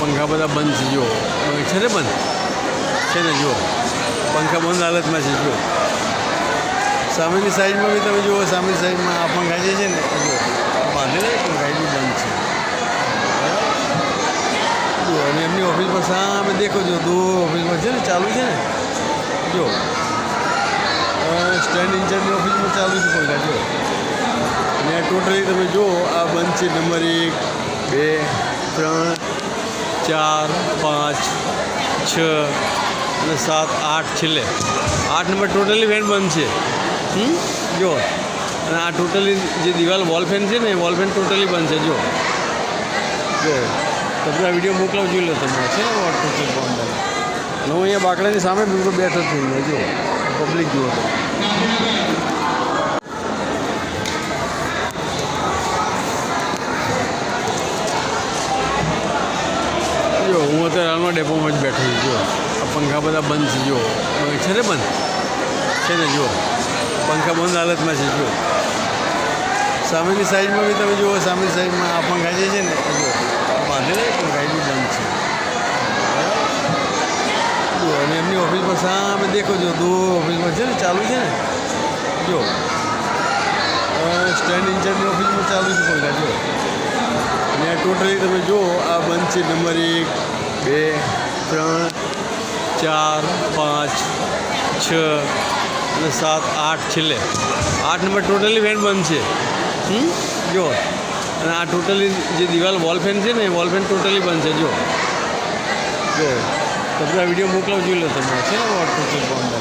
પંખા બધા બંધ છે જુઓ છે ને બંધ? છે ને જુઓ પંખા બંધ હાલતમાં છે જુઓ સામેની સાઈડમાં બી તમે જુઓ, સામેની સાઈડમાં આ પંખા જે છે ને જો બાંધેલા પંખા બી બંધ છે. જુઓ અને એમની ઓફિસમાં સામે દેખો છો દૂર ઓફિસમાં છે ને, ચાલુ છે ને? જો. સ્ટેન્ડ ઇન્ચાર્જની ઓફિસમાં ચાલુ છે પંખા, જો. અને આ ટોટલી તમે જુઓ, આ બંધ છે નંબર એક. બે, ત્રણ, ચાર, પાંચ, છ અને સાત, આઠ છેલ્લે. આઠ નંબર ટોટલી ફેન બંધ છે. હમ? જો. અને આ ટોટલી જે દિવાલ વોલ ફેન છે ને, એ વોલ ફેન ટોટલી બંધ છે. જો. જો. તમને આ વીડિયો મોકલાવ જોઈ લો તમે. છે ને ફોન અને હું અહીંયા બાકડાની સામે બિલકુલ બેઠો છું. જો. પબ્લિક જુઓ તો જો હું અત્યારે હાલમાં ડેપોમાં જ બેઠો છું. જો આ પંખા બધા બંધ છે જો છે ને બંધ? છે ને, જુઓ. પંખા બંધ હાલતમાં છે, જુઓ. સામેની સાઈડમાં બી તમે જુઓ, સામેની સાઈડમાં આ પંખા જે છે ને જો જુઓ. બાંધેલા પંખા એ બી બંધ છે. જુઓ, અને એમની ઓફિસમાં સામે દેખો છો દૂર ઓફિસમાં છે ને, ચાલુ છે ને? જો સ્ટેન્ડ ઇન્ચાર્જની ઓફિસમાં ચાલુ છે પંખા જો અને આ ટોટલી તમે જુઓ, આ બંધ છે નંબર એક. બે, ત્રણ, ચાર, પાંચ, છ અને સાત, આઠ છેલ્લે. આઠ નંબર ટોટલી ફેન બંધ છે. હમ? જો. અને આ ટોટલી જે દિવાલ વોલ ફેન છે ને, એ વોલ ફેન ટોટલી બંધ છે. જો. જો. તમને આ વીડિયો મોકલાવ જોઈ લો તમે. છે ને વોટ ફોન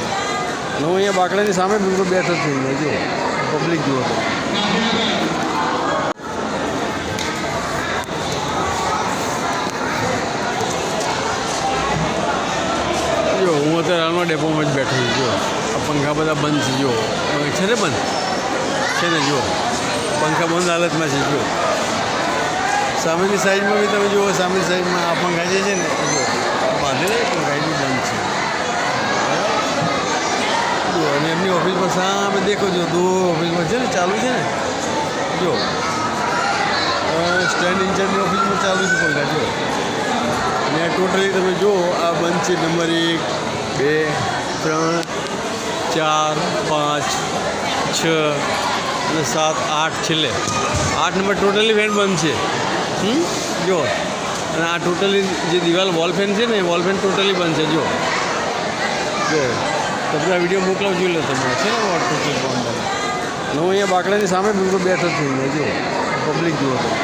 અને હું અહીંયા બાકડાની સામે બિલકુલ બેઠો છું. જો. પબ્લિક જુઓ તો જો હું ડેપોમાં જ બેઠો છું જો આ પંખા બધા બંધ છે જો છે ને બંધ? છે ને, જુઓ. પંખા બંધ હાલતમાં છે જો સામેની સાઈડમાં બી તમે જુઓ, સામેની સાઈડમાં આ પંખા જે છે ને જો બાંધેલા પંખા બી બંધ છે. અને એમની ઓફિસમાં સામે દેખો છો દૂર ઓફિસમાં છે ને, ચાલુ છે ને? જો સ્ટેન્ડ ઇન્ચાર્જની ઓફિસમાં ચાલુ છે પંખા જો અને ટોટલી તમે જુઓ, આ બંધ છે, નંબર એક. બે, ત્રણ, ચાર, પાંચ, છ અને સાત, આઠ છેલ્લે. આઠ નંબર ટોટલી ફેન બંધ છે. હમ? જો. અને આ ટોટલી જે દિવાલ વોલ ફેન છે ને, એ વોલ ફેન ટોટલી બંધ છે. જો. જો. તમને આ વીડિયો મોકલાવ જોઈ લો તમે. છે ને ફોન અને હું અહીંયા બાકડાની સામે બિલકુલ બેઠો છું. જો. પબ્લિક જુઓ તો.